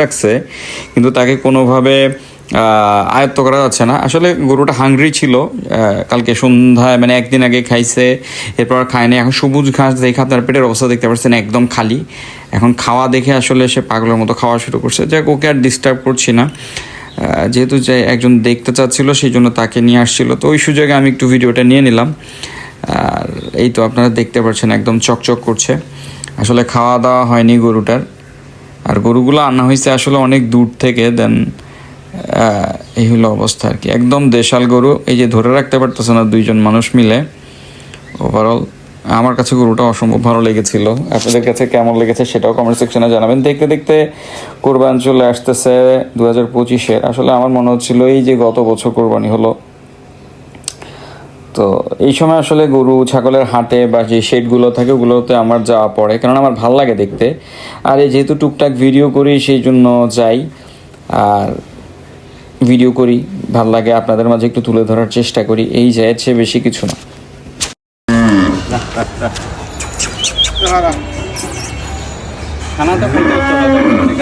রাখছে কিন্তু তাকে কোনোভাবে আয়ত্ত করা যাচ্ছে না। আসলে গরুটা হাংরি ছিল কালকে সন্ধ্যায় মানে একদিন আগে খাইছে, এরপর খায়নি এখন সবুজ ঘাস দেখা তার পেটের অবস্থা দেখতে পাচ্ছেন একদম খালি। এখন খাওয়া দেখে আসলে সে পাগলের মতো খাওয়া শুরু করছে। যাক, ওকে আর ডিস্টার্ব করছি না। যেহেতু যে একজন দেখতে চাচ্ছিল, সেই জন্য তাকে নিয়ে আসছিল। তো ওই সুযোগে আমি একটু ভিডিওটা নিয়ে নিলাম। আর এই তো আপনারা দেখতে পাচ্ছেন, একদম চকচক করছে। আসলে খাওয়া দাওয়া হয়নি গরুটার। আর গরুগুলো আনা হয়েছে আসলে অনেক দূর থেকে দেন এই হলো অবস্থা আর কি। একদম দেশাল গরু, এই যে ধরে রাখতে পারতেছে না দুইজন মানুষ মিলে। ওভারঅল আমার কাছে গরুটা অসম্ভব ভালো লেগেছিল। আপনাদের কাছে কেমন লেগেছে সেটাও কমেন্ট সেকশনে জানাবেন। দেখতে দেখতে কোরবান চলে আসতেছে দু হাজার পঁচিশের। আসলে আমার মনে হচ্ছিল এই যে গত বছর কোরবানি হলো তো এই সময় আসলে গরু ছাগলের হাটে বা যে শেডগুলো থাকে ওগুলোতে আমার যাওয়া পড়ে কারণ আমার ভালো লাগে দেখতে। আর এই যেহেতু টুকটাক ভিডিও করি সেই জন্য যাই। আর ভিডিও করি ভালো লাগে আপনাদের মাঝে একটু তুলে ধরার চেষ্টা করি। এই যে এর চেয়ে বেশি কিছু না। খানা তো খাইতে হচ্ছে না,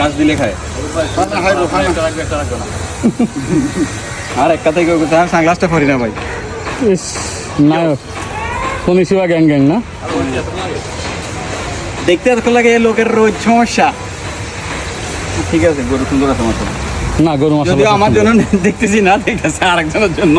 গাছ দিলে খায়। আর একটা থেকে সানগ্লাসটা পরি না ভাই। ইস নায়ক কনিশিবা গ্যাং গ্যাং না দেখতে এত লাগে লোকের রোজ সমস্যা। ঠিক আছে গরু সুন্দর আছে আমার না গরু যদিও আমার জন্য দেখতেছি না দেখতেছি আরেকজনের জন্য।